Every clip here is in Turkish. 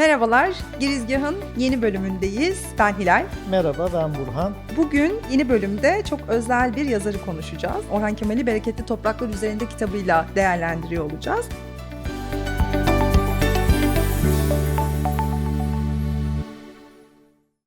Merhabalar, Girizgah'ın yeni bölümündeyiz. Ben Hilal. Merhaba ben Burhan. Bugün yeni bölümde çok özel bir yazarı konuşacağız. Orhan Kemal'i Bereketli Topraklar Üzerinde kitabıyla değerlendiriyor olacağız.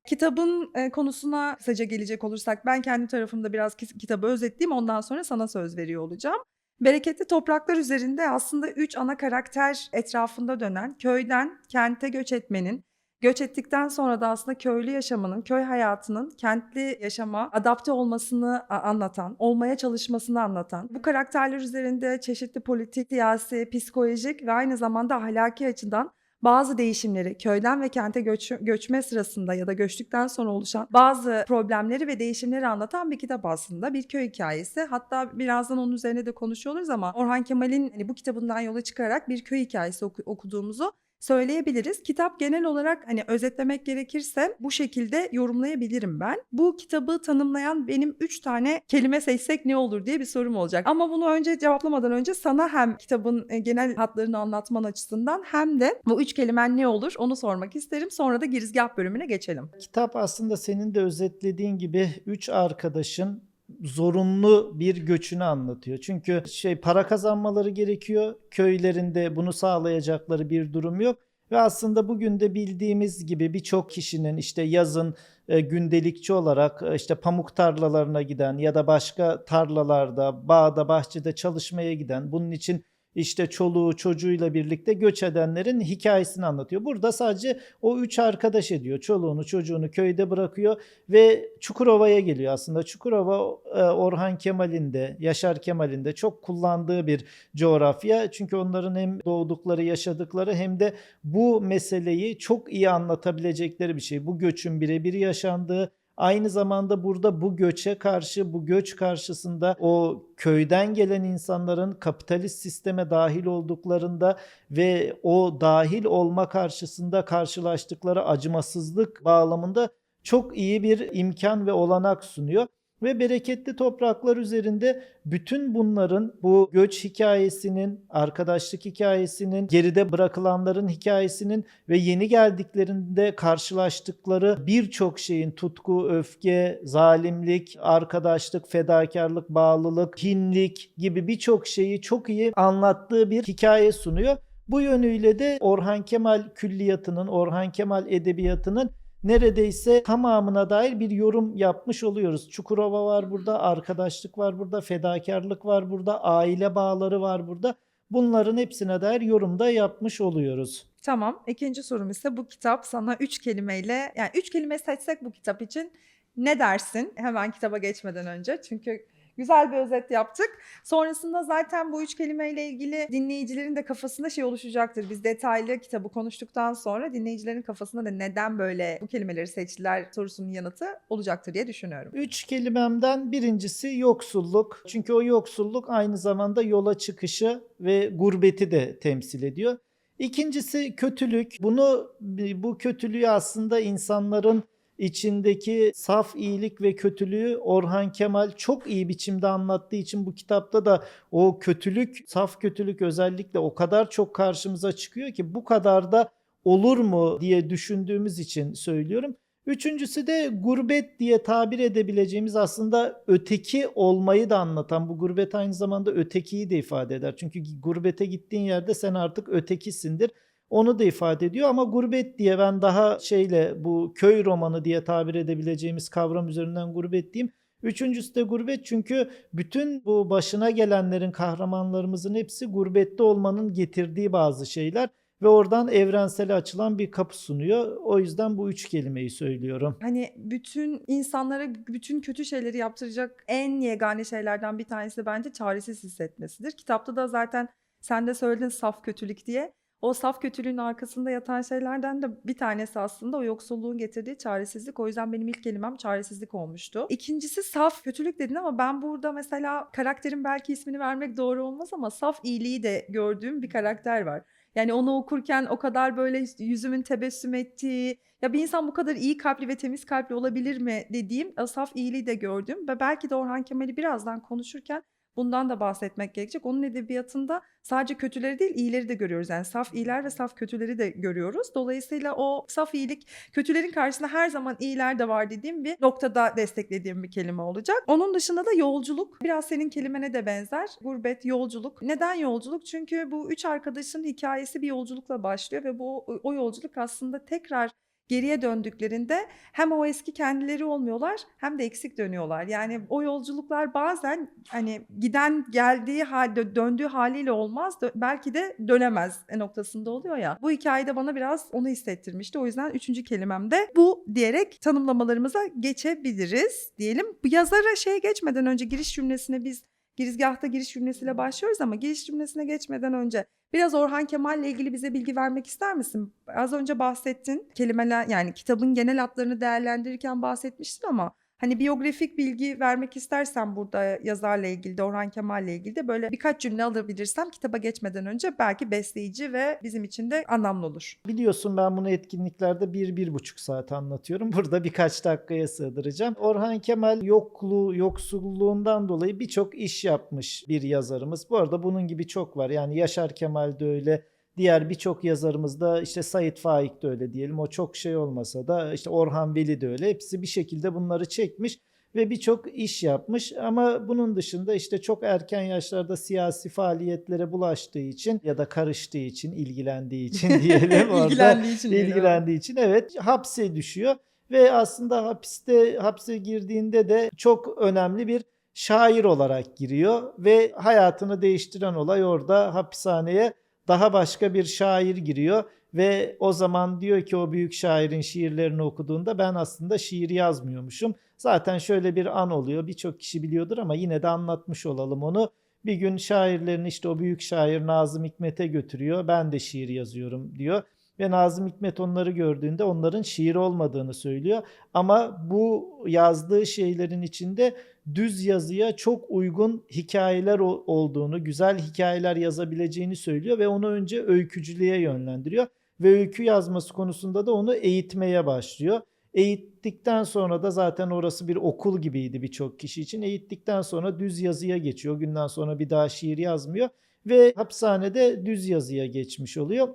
Kitabın e, konusuna kısaca gelecek olursak ben kendi tarafımda biraz ki- kitabı özetleyeyim ondan sonra sana söz veriyor olacağım. Bereketli topraklar üzerinde aslında üç ana karakter etrafında dönen köyden kente göç etmenin, göç ettikten sonra da aslında köylü yaşamının, köy hayatının kentli yaşama adapte olmasını anlatan, olmaya çalışmasını anlatan, bu karakterler üzerinde çeşitli politik, siyasi, psikolojik ve aynı zamanda ahlaki açıdan bazı değişimleri köyden ve kente göç, göçme sırasında ya da göçtükten sonra oluşan bazı problemleri ve değişimleri anlatan bir kitap aslında. Bir köy hikayesi. Hatta birazdan onun üzerine de konuşuyor oluruz ama Orhan Kemal'in hani bu kitabından yola çıkarak bir köy hikayesi oku- okuduğumuzu söyleyebiliriz. Kitap genel olarak hani özetlemek gerekirse bu şekilde yorumlayabilirim ben. Bu kitabı tanımlayan benim üç tane kelime seçsek ne olur diye bir sorum olacak. Ama bunu önce cevaplamadan önce sana hem kitabın e, genel hatlarını anlatman açısından hem de bu üç kelimen ne olur onu sormak isterim. Sonra da girizgah bölümüne geçelim. Kitap aslında senin de özetlediğin gibi üç arkadaşın zorunlu bir göçünü anlatıyor. Çünkü şey para kazanmaları gerekiyor. Köylerinde bunu sağlayacakları bir durum yok. Ve aslında bugün de bildiğimiz gibi birçok kişinin işte yazın e, gündelikçi olarak e, işte pamuk tarlalarına giden ya da başka tarlalarda, bağda, bahçede çalışmaya giden, bunun için işte çoluğu çocuğuyla birlikte göç edenlerin hikayesini anlatıyor. Burada sadece o üç arkadaş ediyor. Çoluğunu çocuğunu köyde bırakıyor ve Çukurova'ya geliyor aslında. Çukurova e, Orhan Kemal'in de Yaşar Kemal'in de çok kullandığı bir coğrafya. Çünkü onların hem doğdukları yaşadıkları hem de bu meseleyi çok iyi anlatabilecekleri bir şey. Bu göçün birebir yaşandığı Aynı zamanda burada bu göçe karşı, bu göç karşısında o köyden gelen insanların kapitalist sisteme dahil olduklarında ve o dahil olma karşısında karşılaştıkları acımasızlık bağlamında çok iyi bir imkan ve olanak sunuyor. Ve bereketli topraklar üzerinde bütün bunların bu göç hikayesinin, arkadaşlık hikayesinin, geride bırakılanların hikayesinin ve yeni geldiklerinde karşılaştıkları birçok şeyin tutku, öfke, zalimlik, arkadaşlık, fedakarlık, bağlılık, kinlik gibi birçok şeyi çok iyi anlattığı bir hikaye sunuyor. Bu yönüyle de Orhan Kemal külliyatının, Orhan Kemal edebiyatının neredeyse tamamına dair bir yorum yapmış oluyoruz. Çukurova var burada, arkadaşlık var burada, fedakarlık var burada, aile bağları var burada. Bunların hepsine dair yorumda yapmış oluyoruz. Tamam. İkinci sorum ise bu kitap sana üç kelimeyle yani üç kelime seçsek bu kitap için ne dersin? Hemen kitaba geçmeden önce. Çünkü güzel bir özet yaptık. Sonrasında zaten bu üç kelimeyle ilgili dinleyicilerin de kafasında şey oluşacaktır. Biz detaylı kitabı konuştuktan sonra dinleyicilerin kafasında da neden böyle bu kelimeleri seçtiler sorusunun yanıtı olacaktır diye düşünüyorum. Üç kelimemden birincisi yoksulluk. Çünkü o yoksulluk aynı zamanda yola çıkışı ve gurbeti de temsil ediyor. İkincisi kötülük. Bunu bu kötülüğü aslında insanların içindeki saf iyilik ve kötülüğü Orhan Kemal çok iyi biçimde anlattığı için bu kitapta da o kötülük, saf kötülük özellikle o kadar çok karşımıza çıkıyor ki bu kadar da olur mu diye düşündüğümüz için söylüyorum. Üçüncüsü de gurbet diye tabir edebileceğimiz aslında öteki olmayı da anlatan bu gurbet aynı zamanda ötekiyi de ifade eder. Çünkü gurbete gittiğin yerde sen artık ötekisindir. Onu da ifade ediyor ama gurbet diye ben daha şeyle bu köy romanı diye tabir edebileceğimiz kavram üzerinden gurbet diyeyim. Üçüncüsü de gurbet çünkü bütün bu başına gelenlerin kahramanlarımızın hepsi gurbette olmanın getirdiği bazı şeyler ve oradan evrensele açılan bir kapı sunuyor. O yüzden bu üç kelimeyi söylüyorum. Hani bütün insanlara bütün kötü şeyleri yaptıracak en yegane şeylerden bir tanesi de bence çaresiz hissetmesidir. Kitapta da zaten sen de söyledin saf kötülük diye. O saf kötülüğün arkasında yatan şeylerden de bir tanesi aslında o yoksulluğun getirdiği çaresizlik. O yüzden benim ilk kelimem çaresizlik olmuştu. İkincisi saf kötülük dedin ama ben burada mesela karakterin belki ismini vermek doğru olmaz ama saf iyiliği de gördüğüm bir karakter var. Yani onu okurken o kadar böyle yüzümün tebessüm ettiği, ya bir insan bu kadar iyi kalpli ve temiz kalpli olabilir mi dediğim saf iyiliği de gördüm. Ve belki de Orhan Kemal'i birazdan konuşurken bundan da bahsetmek gerekecek. Onun edebiyatında sadece kötüleri değil iyileri de görüyoruz. Yani saf iyiler ve saf kötüleri de görüyoruz. Dolayısıyla o saf iyilik kötülerin karşısında her zaman iyiler de var dediğim bir noktada desteklediğim bir kelime olacak. Onun dışında da yolculuk. Biraz senin kelimene de benzer. Gurbet, yolculuk. Neden yolculuk? Çünkü bu üç arkadaşın hikayesi bir yolculukla başlıyor ve bu o yolculuk aslında tekrar geriye döndüklerinde hem o eski kendileri olmuyorlar hem de eksik dönüyorlar. Yani o yolculuklar bazen hani giden geldiği halde döndüğü haliyle olmaz dö- belki de dönemez noktasında oluyor ya. Bu hikayede bana biraz onu hissettirmişti. O yüzden üçüncü kelimem de bu diyerek tanımlamalarımıza geçebiliriz diyelim. Yazara şeye geçmeden önce giriş cümlesine biz girizgahta giriş cümlesiyle başlıyoruz ama giriş cümlesine geçmeden önce Biraz Orhan Kemal'le ilgili bize bilgi vermek ister misin? Az önce bahsettin. Kelimeler yani kitabın genel hatlarını değerlendirirken bahsetmiştin ama hani biyografik bilgi vermek istersen burada yazarla ilgili de Orhan Kemal'le ilgili de böyle birkaç cümle alabilirsem kitaba geçmeden önce belki besleyici ve bizim için de anlamlı olur. Biliyorsun ben bunu etkinliklerde bir, bir buçuk saat anlatıyorum. Burada birkaç dakikaya sığdıracağım. Orhan Kemal yokluğu, yoksulluğundan dolayı birçok iş yapmış bir yazarımız. Bu arada bunun gibi çok var. Yani Yaşar Kemal de öyle. Diğer birçok yazarımız da işte Sait Faik de öyle diyelim. O çok şey olmasa da işte Orhan Veli de öyle. Hepsi bir şekilde bunları çekmiş ve birçok iş yapmış ama bunun dışında işte çok erken yaşlarda siyasi faaliyetlere bulaştığı için ya da karıştığı için, ilgilendiği için diyelim orada İlgilendiği için. ilgilendiği için evet hapse düşüyor ve aslında hapiste hapse girdiğinde de çok önemli bir şair olarak giriyor ve hayatını değiştiren olay orada hapishaneye daha başka bir şair giriyor ve o zaman diyor ki o büyük şairin şiirlerini okuduğunda ben aslında şiir yazmıyormuşum. Zaten şöyle bir an oluyor. Birçok kişi biliyordur ama yine de anlatmış olalım onu. Bir gün şairlerini işte o büyük şair Nazım Hikmet'e götürüyor. Ben de şiir yazıyorum diyor. Ve Nazım Hikmet onları gördüğünde onların şiir olmadığını söylüyor. Ama bu yazdığı şeylerin içinde düz yazıya çok uygun hikayeler olduğunu, güzel hikayeler yazabileceğini söylüyor ve onu önce öykücülüğe yönlendiriyor ve öykü yazması konusunda da onu eğitmeye başlıyor. Eğittikten sonra da zaten orası bir okul gibiydi birçok kişi için. Eğittikten sonra düz yazıya geçiyor. O günden sonra bir daha şiir yazmıyor ve hapishanede düz yazıya geçmiş oluyor.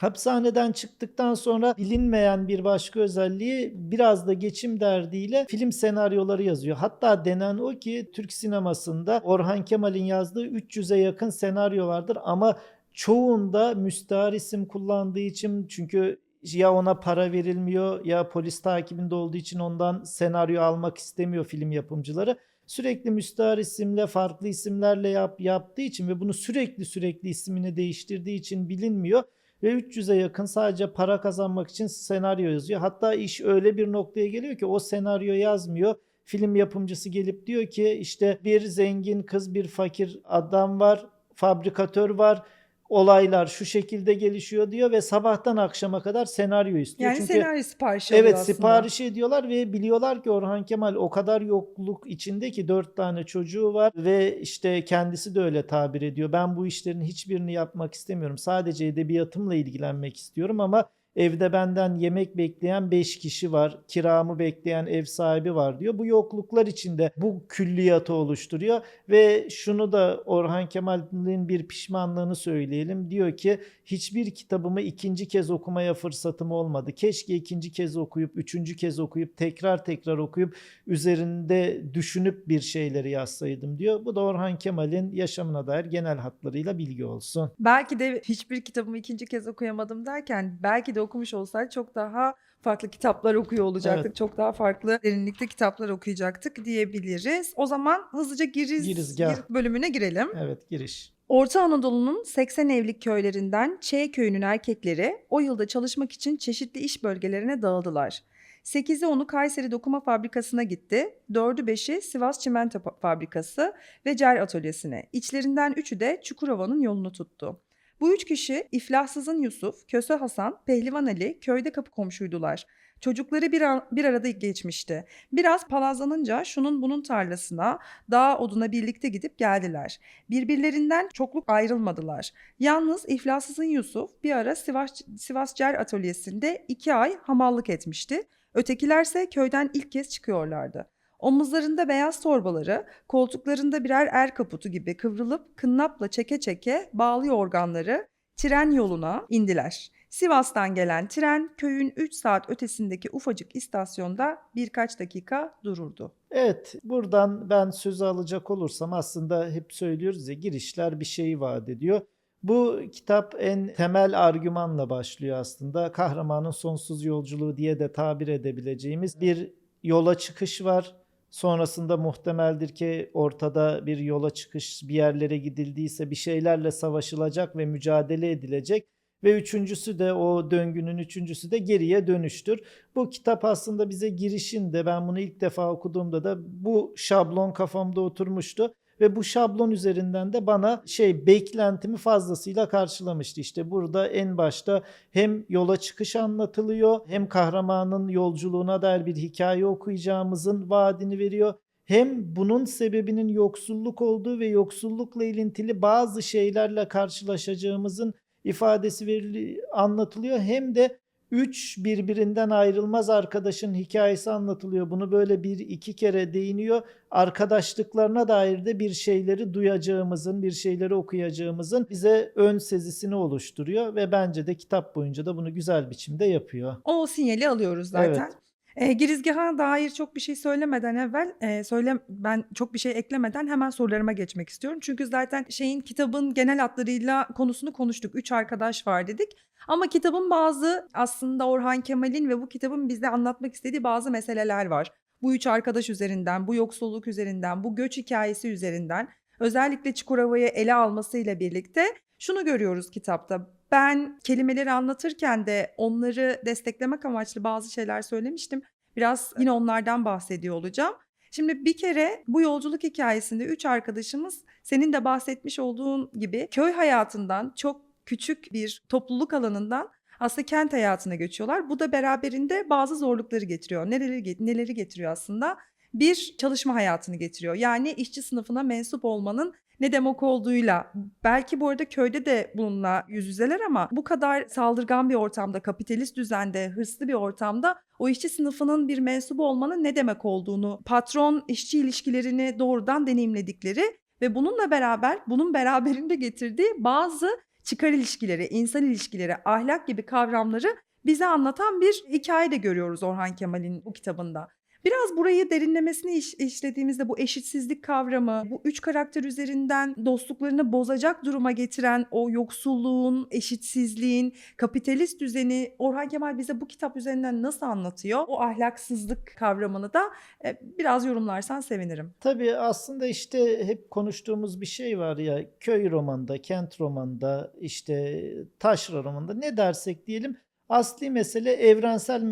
Hapishaneden çıktıktan sonra bilinmeyen bir başka özelliği biraz da geçim derdiyle film senaryoları yazıyor. Hatta denen o ki Türk sinemasında Orhan Kemal'in yazdığı 300'e yakın senaryo vardır ama çoğunda müstahar isim kullandığı için çünkü ya ona para verilmiyor ya polis takibinde olduğu için ondan senaryo almak istemiyor film yapımcıları. Sürekli müstahar isimle farklı isimlerle yap, yaptığı için ve bunu sürekli sürekli ismini değiştirdiği için bilinmiyor ve 300'e yakın sadece para kazanmak için senaryo yazıyor. Hatta iş öyle bir noktaya geliyor ki o senaryo yazmıyor. Film yapımcısı gelip diyor ki işte bir zengin kız bir fakir adam var, fabrikatör var. Olaylar şu şekilde gelişiyor diyor ve sabahtan akşama kadar senaryo istiyor. Yani Çünkü senaryo siparişi alıyor Evet aslında. sipariş ediyorlar ve biliyorlar ki Orhan Kemal o kadar yokluk içinde ki dört tane çocuğu var ve işte kendisi de öyle tabir ediyor. Ben bu işlerin hiçbirini yapmak istemiyorum. Sadece edebiyatımla ilgilenmek istiyorum ama evde benden yemek bekleyen beş kişi var. Kiramı bekleyen ev sahibi var diyor. Bu yokluklar içinde bu külliyatı oluşturuyor ve şunu da Orhan Kemal'in bir pişmanlığını söyleyelim. Diyor ki hiçbir kitabımı ikinci kez okumaya fırsatım olmadı. Keşke ikinci kez okuyup, üçüncü kez okuyup, tekrar tekrar okuyup üzerinde düşünüp bir şeyleri yazsaydım diyor. Bu da Orhan Kemal'in yaşamına dair genel hatlarıyla bilgi olsun. Belki de hiçbir kitabımı ikinci kez okuyamadım derken belki de okumuş olsaydı çok daha farklı kitaplar okuyor olacaktık. Evet. Çok daha farklı derinlikte kitaplar okuyacaktık diyebiliriz. O zaman hızlıca giriz, Girizgah. gir- bölümüne girelim. Evet giriş. Orta Anadolu'nun 80 evlik köylerinden Ç köyünün erkekleri o yılda çalışmak için çeşitli iş bölgelerine dağıldılar. 8'i 10'u Kayseri Dokuma Fabrikası'na gitti, 4'ü 5'i Sivas Çimento Fabrikası ve Cer Atölyesi'ne. İçlerinden 3'ü de Çukurova'nın yolunu tuttu. Bu üç kişi İflahsızın Yusuf, Köse Hasan, Pehlivan Ali köyde kapı komşuydular. Çocukları bir, ar- bir arada geçmişti. Biraz palazlanınca şunun bunun tarlasına, dağ oduna birlikte gidip geldiler. Birbirlerinden çokluk ayrılmadılar. Yalnız iflassızın Yusuf bir ara Sivas, Sivas Cer Atölyesi'nde iki ay hamallık etmişti. Ötekilerse köyden ilk kez çıkıyorlardı. Omuzlarında beyaz torbaları, koltuklarında birer er kaputu gibi kıvrılıp kınnapla çeke çeke bağlı organları tren yoluna indiler. Sivas'tan gelen tren köyün 3 saat ötesindeki ufacık istasyonda birkaç dakika dururdu. Evet, buradan ben sözü alacak olursam aslında hep söylüyoruz ya girişler bir şeyi vaat ediyor. Bu kitap en temel argümanla başlıyor aslında. Kahramanın sonsuz yolculuğu diye de tabir edebileceğimiz bir yola çıkış var. Sonrasında muhtemeldir ki ortada bir yola çıkış bir yerlere gidildiyse bir şeylerle savaşılacak ve mücadele edilecek. Ve üçüncüsü de o döngünün üçüncüsü de geriye dönüştür. Bu kitap aslında bize girişinde ben bunu ilk defa okuduğumda da bu şablon kafamda oturmuştu. Ve bu şablon üzerinden de bana şey beklentimi fazlasıyla karşılamıştı. İşte burada en başta hem yola çıkış anlatılıyor hem kahramanın yolculuğuna dair bir hikaye okuyacağımızın vaadini veriyor. Hem bunun sebebinin yoksulluk olduğu ve yoksullukla ilintili bazı şeylerle karşılaşacağımızın ifadesi verili anlatılıyor. Hem de üç birbirinden ayrılmaz arkadaşın hikayesi anlatılıyor. Bunu böyle bir iki kere değiniyor. Arkadaşlıklarına dair de bir şeyleri duyacağımızın, bir şeyleri okuyacağımızın bize ön sezisini oluşturuyor ve bence de kitap boyunca da bunu güzel biçimde yapıyor. O sinyali alıyoruz zaten. Evet. E, girizgaha dair çok bir şey söylemeden evvel, e, söyle ben çok bir şey eklemeden hemen sorularıma geçmek istiyorum. Çünkü zaten şeyin kitabın genel hatlarıyla konusunu konuştuk. Üç arkadaş var dedik. Ama kitabın bazı aslında Orhan Kemal'in ve bu kitabın bize anlatmak istediği bazı meseleler var. Bu üç arkadaş üzerinden, bu yoksulluk üzerinden, bu göç hikayesi üzerinden özellikle Çukurova'yı ele almasıyla birlikte şunu görüyoruz kitapta. Ben kelimeleri anlatırken de onları desteklemek amaçlı bazı şeyler söylemiştim. Biraz yine onlardan bahsediyor olacağım. Şimdi bir kere bu yolculuk hikayesinde üç arkadaşımız senin de bahsetmiş olduğun gibi köy hayatından çok küçük bir topluluk alanından aslında kent hayatına geçiyorlar. Bu da beraberinde bazı zorlukları getiriyor. Neleri, neleri getiriyor aslında? Bir çalışma hayatını getiriyor. Yani işçi sınıfına mensup olmanın ne demek olduğuyla belki bu arada köyde de bununla yüz yüzeler ama bu kadar saldırgan bir ortamda, kapitalist düzende, hırslı bir ortamda o işçi sınıfının bir mensubu olmanın ne demek olduğunu, patron işçi ilişkilerini doğrudan deneyimledikleri ve bununla beraber bunun beraberinde getirdiği bazı çıkar ilişkileri, insan ilişkileri, ahlak gibi kavramları bize anlatan bir hikaye de görüyoruz Orhan Kemal'in bu kitabında. Biraz burayı derinlemesine iş, işlediğimizde bu eşitsizlik kavramı, bu üç karakter üzerinden dostluklarını bozacak duruma getiren o yoksulluğun, eşitsizliğin, kapitalist düzeni Orhan Kemal bize bu kitap üzerinden nasıl anlatıyor? O ahlaksızlık kavramını da e, biraz yorumlarsan sevinirim. Tabii aslında işte hep konuştuğumuz bir şey var ya köy romanında, kent romanında, işte taşra romanında ne dersek diyelim asli mesele evrensel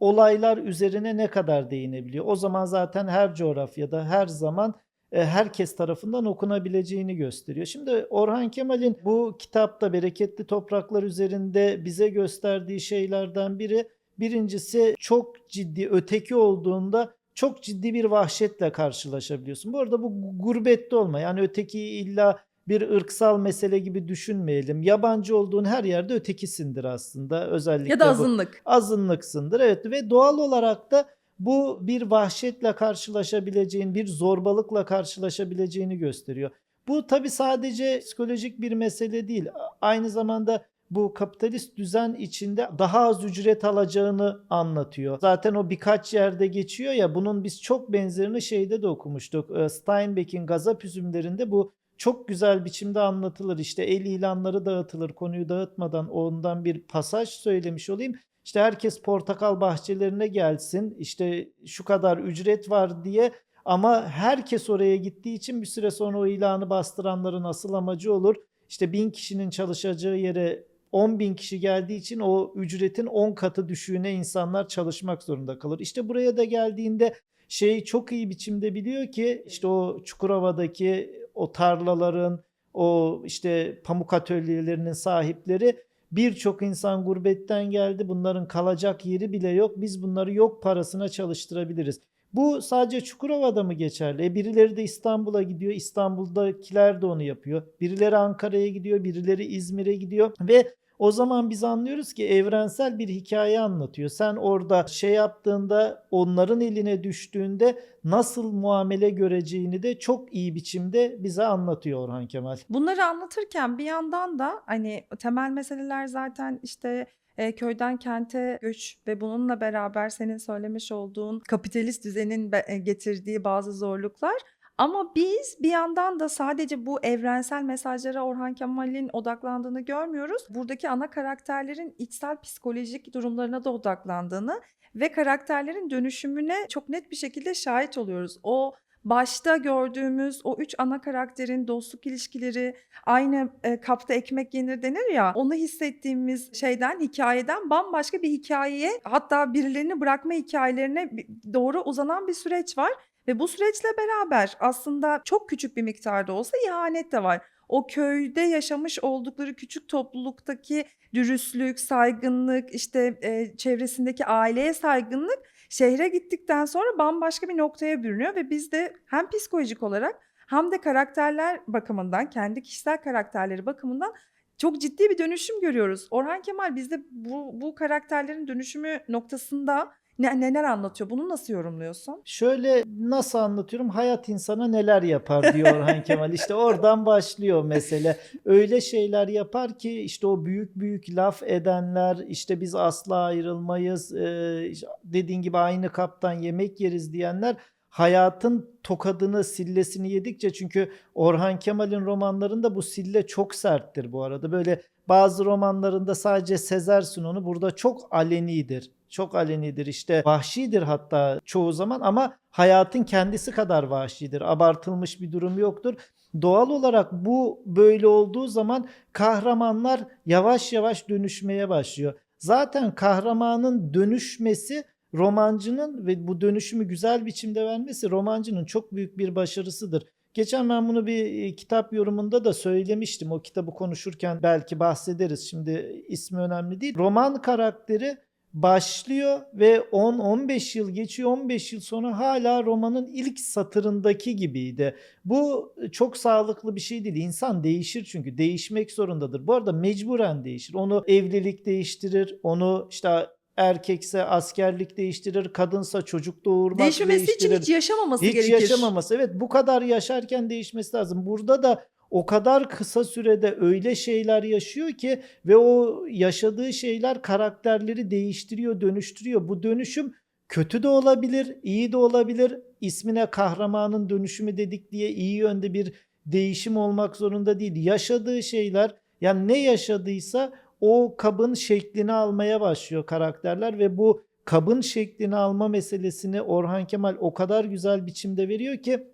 olaylar üzerine ne kadar değinebiliyor. O zaman zaten her coğrafyada her zaman e, herkes tarafından okunabileceğini gösteriyor. Şimdi Orhan Kemal'in bu kitapta Bereketli Topraklar üzerinde bize gösterdiği şeylerden biri birincisi çok ciddi öteki olduğunda çok ciddi bir vahşetle karşılaşabiliyorsun. Bu arada bu gurbette olma yani öteki illa bir ırksal mesele gibi düşünmeyelim. Yabancı olduğun her yerde ötekisindir aslında. Özellikle Ya da bu- azınlık. azınlıksındır. Evet ve doğal olarak da bu bir vahşetle karşılaşabileceğin, bir zorbalıkla karşılaşabileceğini gösteriyor. Bu tabi sadece psikolojik bir mesele değil. Aynı zamanda bu kapitalist düzen içinde daha az ücret alacağını anlatıyor. Zaten o birkaç yerde geçiyor ya bunun biz çok benzerini şeyde de okumuştuk. Ee, Steinbeck'in Gazap üzümlerinde bu çok güzel biçimde anlatılır. İşte el ilanları dağıtılır. Konuyu dağıtmadan ondan bir pasaj söylemiş olayım. İşte herkes portakal bahçelerine gelsin. İşte şu kadar ücret var diye ama herkes oraya gittiği için bir süre sonra o ilanı bastıranların asıl amacı olur. İşte bin kişinin çalışacağı yere 10 bin kişi geldiği için o ücretin 10 katı düşüğüne insanlar çalışmak zorunda kalır. İşte buraya da geldiğinde şeyi çok iyi biçimde biliyor ki işte o Çukurova'daki o tarlaların o işte pamuk atölyelerinin sahipleri birçok insan gurbetten geldi. Bunların kalacak yeri bile yok. Biz bunları yok parasına çalıştırabiliriz. Bu sadece Çukurova'da mı geçerli? E birileri de İstanbul'a gidiyor. İstanbul'dakiler de onu yapıyor. Birileri Ankara'ya gidiyor, birileri İzmir'e gidiyor ve O zaman biz anlıyoruz ki evrensel bir hikaye anlatıyor. Sen orada şey yaptığında onların eline düştüğünde nasıl muamele göreceğini de çok iyi biçimde bize anlatıyor Orhan Kemal. Bunları anlatırken bir yandan da hani temel meseleler zaten işte e, köyden kente göç ve bununla beraber senin söylemiş olduğun kapitalist düzenin e, getirdiği bazı zorluklar. Ama biz bir yandan da sadece bu evrensel mesajlara Orhan Kemal'in odaklandığını görmüyoruz. Buradaki ana karakterlerin içsel psikolojik durumlarına da odaklandığını ve karakterlerin dönüşümüne çok net bir şekilde şahit oluyoruz. O başta gördüğümüz o üç ana karakterin dostluk ilişkileri, aynı e, kapta ekmek yenir denir ya onu hissettiğimiz şeyden hikayeden bambaşka bir hikayeye hatta birilerini bırakma hikayelerine doğru uzanan bir süreç var ve bu süreçle beraber aslında çok küçük bir miktarda olsa ihanet de var. O köyde yaşamış oldukları küçük topluluktaki dürüstlük, saygınlık, işte e, çevresindeki aileye saygınlık şehre gittikten sonra bambaşka bir noktaya bürünüyor ve biz de hem psikolojik olarak hem de karakterler bakımından, kendi kişisel karakterleri bakımından çok ciddi bir dönüşüm görüyoruz. Orhan Kemal bizde bu, bu karakterlerin dönüşümü noktasında ne, neler anlatıyor? Bunu nasıl yorumluyorsun? Şöyle nasıl anlatıyorum? Hayat insana neler yapar diyor Orhan Kemal. İşte oradan başlıyor mesele. Öyle şeyler yapar ki işte o büyük büyük laf edenler işte biz asla ayrılmayız dediğin gibi aynı kaptan yemek yeriz diyenler hayatın tokadını sillesini yedikçe çünkü Orhan Kemal'in romanlarında bu sille çok serttir bu arada. Böyle bazı romanlarında sadece sezersin onu burada çok alenidir. Çok alenidir işte vahşidir hatta çoğu zaman ama hayatın kendisi kadar vahşidir. Abartılmış bir durum yoktur. Doğal olarak bu böyle olduğu zaman kahramanlar yavaş yavaş dönüşmeye başlıyor. Zaten kahramanın dönüşmesi romancının ve bu dönüşümü güzel biçimde vermesi romancının çok büyük bir başarısıdır. Geçen ben bunu bir e, kitap yorumunda da söylemiştim. O kitabı konuşurken belki bahsederiz. Şimdi ismi önemli değil. Roman karakteri başlıyor ve 10-15 yıl geçiyor. 15 yıl sonra hala romanın ilk satırındaki gibiydi. Bu çok sağlıklı bir şey değil. İnsan değişir çünkü değişmek zorundadır. Bu arada mecburen değişir. Onu evlilik değiştirir. Onu işte erkekse askerlik değiştirir. Kadınsa çocuk doğurmak Değişmemesi için değiştirir. hiç yaşamaması Hiç gerekir. yaşamaması. Evet bu kadar yaşarken değişmesi lazım. Burada da o kadar kısa sürede öyle şeyler yaşıyor ki ve o yaşadığı şeyler karakterleri değiştiriyor, dönüştürüyor. Bu dönüşüm kötü de olabilir, iyi de olabilir. İsmine kahramanın dönüşümü dedik diye iyi yönde bir değişim olmak zorunda değil. Yaşadığı şeyler yani ne yaşadıysa o kabın şeklini almaya başlıyor karakterler ve bu kabın şeklini alma meselesini Orhan Kemal o kadar güzel biçimde veriyor ki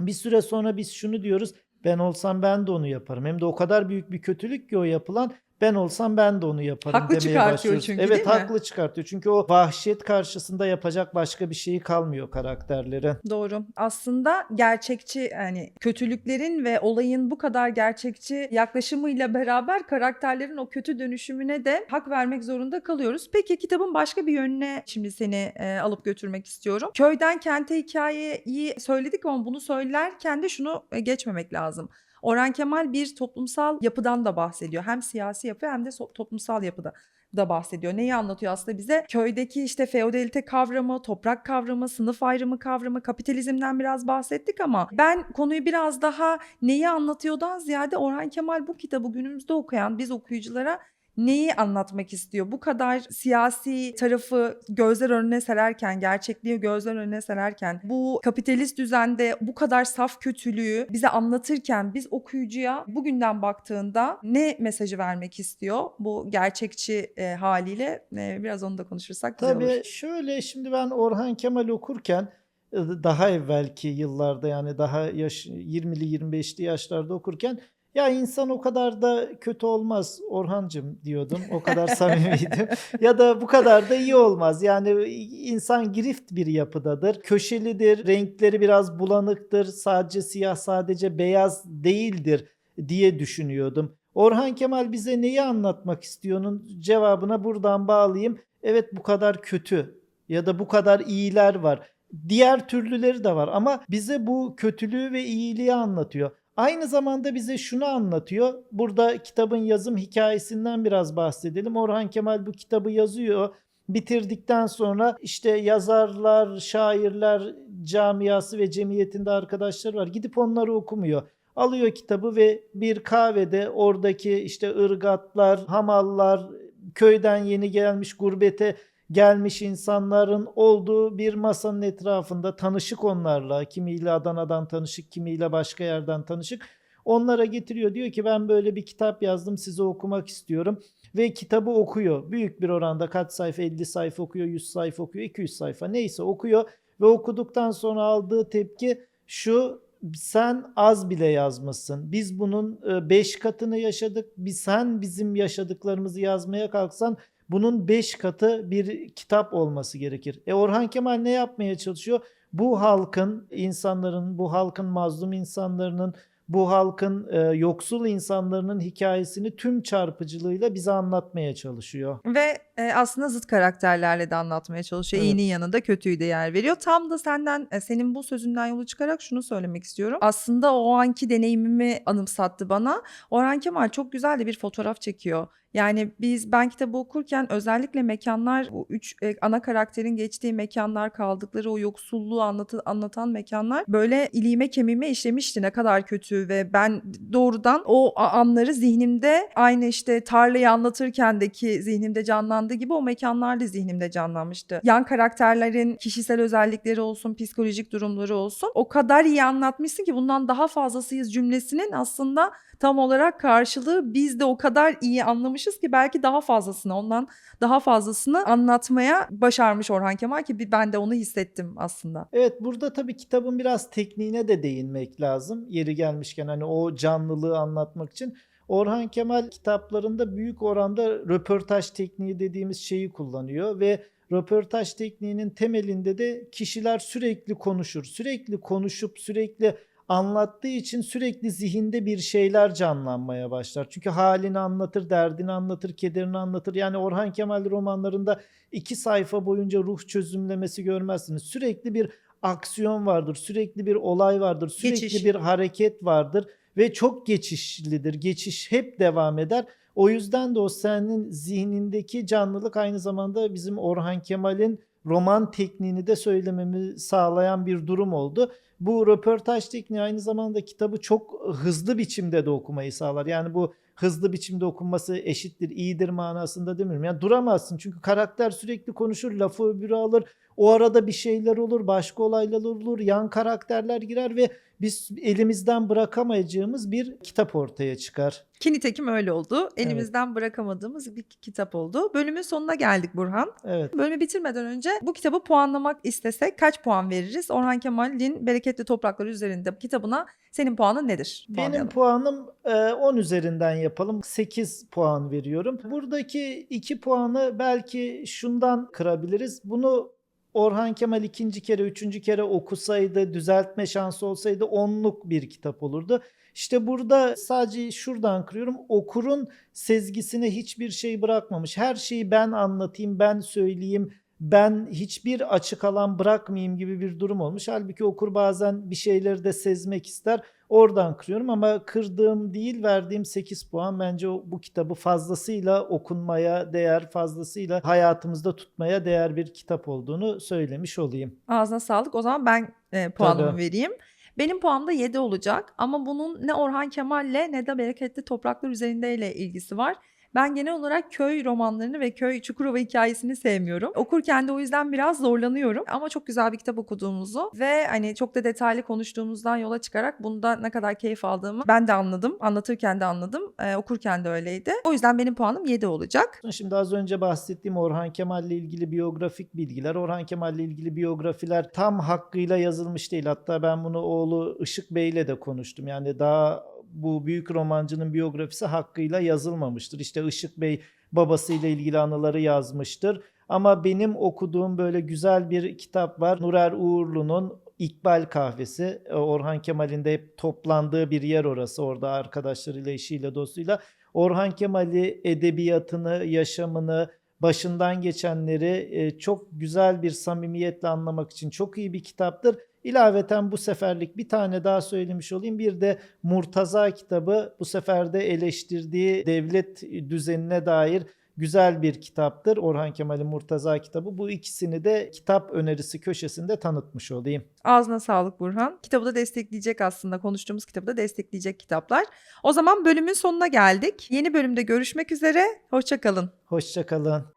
bir süre sonra biz şunu diyoruz. Ben olsam ben de onu yaparım. Hem de o kadar büyük bir kötülük ki o yapılan. Ben olsam ben de onu yaparım Haklı demeye çıkartıyor başlıyoruz. çünkü, Evet değil mi? haklı çıkartıyor. Çünkü o vahşet karşısında yapacak başka bir şeyi kalmıyor karakterlerin. Doğru. Aslında gerçekçi yani kötülüklerin ve olayın bu kadar gerçekçi yaklaşımıyla beraber karakterlerin o kötü dönüşümüne de hak vermek zorunda kalıyoruz. Peki kitabın başka bir yönüne şimdi seni e, alıp götürmek istiyorum. Köyden kente hikayeyi söyledik ama bunu söylerken de şunu e, geçmemek lazım. Orhan Kemal bir toplumsal yapıdan da bahsediyor. Hem siyasi yapı hem de toplumsal yapıda da bahsediyor. Neyi anlatıyor aslında bize? Köydeki işte feodalite kavramı, toprak kavramı, sınıf ayrımı kavramı, kapitalizmden biraz bahsettik ama ben konuyu biraz daha neyi anlatıyordan ziyade Orhan Kemal bu kitabı günümüzde okuyan biz okuyuculara neyi anlatmak istiyor? Bu kadar siyasi tarafı gözler önüne sererken, gerçekliği gözler önüne sererken, bu kapitalist düzende bu kadar saf kötülüğü bize anlatırken biz okuyucuya bugünden baktığında ne mesajı vermek istiyor? Bu gerçekçi e, haliyle e, biraz onu da konuşursak güzel olur. Tabii şöyle şimdi ben Orhan Kemal okurken e, daha evvelki yıllarda yani daha yaş 20'li 25'li yaşlarda okurken ya insan o kadar da kötü olmaz Orhancım diyordum. O kadar samimiydim. ya da bu kadar da iyi olmaz. Yani insan girift bir yapıdadır. Köşelidir. Renkleri biraz bulanıktır. Sadece siyah, sadece beyaz değildir diye düşünüyordum. Orhan Kemal bize neyi anlatmak istiyor'nun cevabına buradan bağlayayım. Evet bu kadar kötü ya da bu kadar iyiler var. Diğer türlüleri de var ama bize bu kötülüğü ve iyiliği anlatıyor. Aynı zamanda bize şunu anlatıyor. Burada kitabın yazım hikayesinden biraz bahsedelim. Orhan Kemal bu kitabı yazıyor. Bitirdikten sonra işte yazarlar, şairler camiası ve cemiyetinde arkadaşları var. Gidip onları okumuyor. Alıyor kitabı ve bir kahvede oradaki işte ırgatlar, hamallar, köyden yeni gelmiş gurbete gelmiş insanların olduğu bir masanın etrafında tanışık onlarla, kimiyle Adana'dan tanışık, kimiyle başka yerden tanışık. Onlara getiriyor. Diyor ki ben böyle bir kitap yazdım size okumak istiyorum. Ve kitabı okuyor. Büyük bir oranda kaç sayfa 50 sayfa okuyor, 100 sayfa okuyor, 200 sayfa neyse okuyor. Ve okuduktan sonra aldığı tepki şu sen az bile yazmışsın. Biz bunun 5 katını yaşadık. Biz sen bizim yaşadıklarımızı yazmaya kalksan bunun 5 katı bir kitap olması gerekir. E Orhan Kemal ne yapmaya çalışıyor? Bu halkın, insanların, bu halkın mazlum insanlarının, bu halkın e, yoksul insanların hikayesini tüm çarpıcılığıyla bize anlatmaya çalışıyor. Ve e, aslında zıt karakterlerle de anlatmaya çalışıyor. Evet. İyinin yanında kötüyü de yer veriyor. Tam da senden e, senin bu sözünden yola çıkarak şunu söylemek istiyorum. Aslında o anki deneyimimi anımsattı bana. Orhan Kemal çok güzel de bir fotoğraf çekiyor. Yani biz ben kitabı okurken özellikle mekanlar bu üç e, ana karakterin geçtiği mekanlar kaldıkları o yoksulluğu anlatı, anlatan mekanlar böyle iliğime kemiğime işlemişti ne kadar kötü ve ben doğrudan o anları zihnimde aynı işte tarlayı anlatırkendeki zihnimde canlandığı gibi o mekanlar da zihnimde canlanmıştı. Yan karakterlerin kişisel özellikleri olsun, psikolojik durumları olsun o kadar iyi anlatmışsın ki bundan daha fazlasıyız cümlesinin aslında tam olarak karşılığı biz de o kadar iyi anlamışız ki belki daha fazlasını ondan daha fazlasını anlatmaya başarmış Orhan Kemal ki ben de onu hissettim aslında. Evet burada tabii kitabın biraz tekniğine de değinmek lazım. Yeri gelmişken hani o canlılığı anlatmak için. Orhan Kemal kitaplarında büyük oranda röportaj tekniği dediğimiz şeyi kullanıyor ve röportaj tekniğinin temelinde de kişiler sürekli konuşur. Sürekli konuşup sürekli anlattığı için sürekli zihinde bir şeyler canlanmaya başlar. Çünkü halini anlatır, derdini anlatır, kederini anlatır. Yani Orhan Kemal romanlarında iki sayfa boyunca ruh çözümlemesi görmezsiniz. Sürekli bir aksiyon vardır, sürekli bir olay vardır, sürekli Geçiş. bir hareket vardır ve çok geçişlidir. Geçiş hep devam eder. O yüzden de o senin zihnindeki canlılık aynı zamanda bizim Orhan Kemal'in roman tekniğini de söylememi sağlayan bir durum oldu. Bu röportaj tekniği aynı zamanda kitabı çok hızlı biçimde de okumayı sağlar. Yani bu hızlı biçimde okunması eşittir, iyidir manasında demiyorum. Yani duramazsın çünkü karakter sürekli konuşur, lafı öbürü alır. O arada bir şeyler olur, başka olaylar olur, yan karakterler girer ve biz elimizden bırakamayacağımız bir kitap ortaya çıkar. Ki nitekim öyle oldu. Elimizden bırakamadığımız bir kitap oldu. Bölümün sonuna geldik Burhan. Evet. Bölümü bitirmeden önce bu kitabı puanlamak istesek kaç puan veririz? Orhan Kemal'in Bereketli Topraklar üzerinde kitabına senin puanın nedir? Benim Puanlayalım. puanım e, 10 üzerinden yapalım. 8 puan veriyorum. Buradaki 2 puanı belki şundan kırabiliriz. Bunu Orhan Kemal ikinci kere, üçüncü kere okusaydı, düzeltme şansı olsaydı onluk bir kitap olurdu. İşte burada sadece şuradan kırıyorum. Okurun sezgisine hiçbir şey bırakmamış. Her şeyi ben anlatayım, ben söyleyeyim, ben hiçbir açık alan bırakmayayım gibi bir durum olmuş. Halbuki okur bazen bir şeyleri de sezmek ister. Oradan kırıyorum ama kırdığım değil verdiğim 8 puan bence bu kitabı fazlasıyla okunmaya değer, fazlasıyla hayatımızda tutmaya değer bir kitap olduğunu söylemiş olayım. Ağzına sağlık. O zaman ben e, puanımı Tabii. vereyim. Benim puanım da 7 olacak ama bunun ne Orhan Kemal'le ne de Bereketli Topraklar üzerindeyle ilgisi var. Ben genel olarak köy romanlarını ve köy Çukurova hikayesini sevmiyorum. Okurken de o yüzden biraz zorlanıyorum. Ama çok güzel bir kitap okuduğumuzu ve hani çok da detaylı konuştuğumuzdan yola çıkarak bunda ne kadar keyif aldığımı ben de anladım. Anlatırken de anladım. Ee, okurken de öyleydi. O yüzden benim puanım 7 olacak. Şimdi az önce bahsettiğim Orhan Kemal ile ilgili biyografik bilgiler, Orhan Kemal ile ilgili biyografiler tam hakkıyla yazılmış değil. Hatta ben bunu oğlu Işık Bey ile de konuştum. Yani daha bu büyük romancının biyografisi hakkıyla yazılmamıştır. İşte Işık Bey babasıyla ilgili anıları yazmıştır. Ama benim okuduğum böyle güzel bir kitap var. Nurer Uğurlu'nun İkbal Kahvesi. E, Orhan Kemal'in de hep toplandığı bir yer orası. Orada arkadaşlarıyla, eşiyle, dostuyla. Orhan Kemal'i, edebiyatını, yaşamını, başından geçenleri e, çok güzel bir samimiyetle anlamak için çok iyi bir kitaptır. İlaveten bu seferlik bir tane daha söylemiş olayım. Bir de Murtaza kitabı bu sefer de eleştirdiği devlet düzenine dair güzel bir kitaptır. Orhan Kemal'in Murtaza kitabı. Bu ikisini de kitap önerisi köşesinde tanıtmış olayım. Ağzına sağlık Burhan. Kitabı da destekleyecek aslında konuştuğumuz kitabı da destekleyecek kitaplar. O zaman bölümün sonuna geldik. Yeni bölümde görüşmek üzere. Hoşçakalın. Hoşçakalın.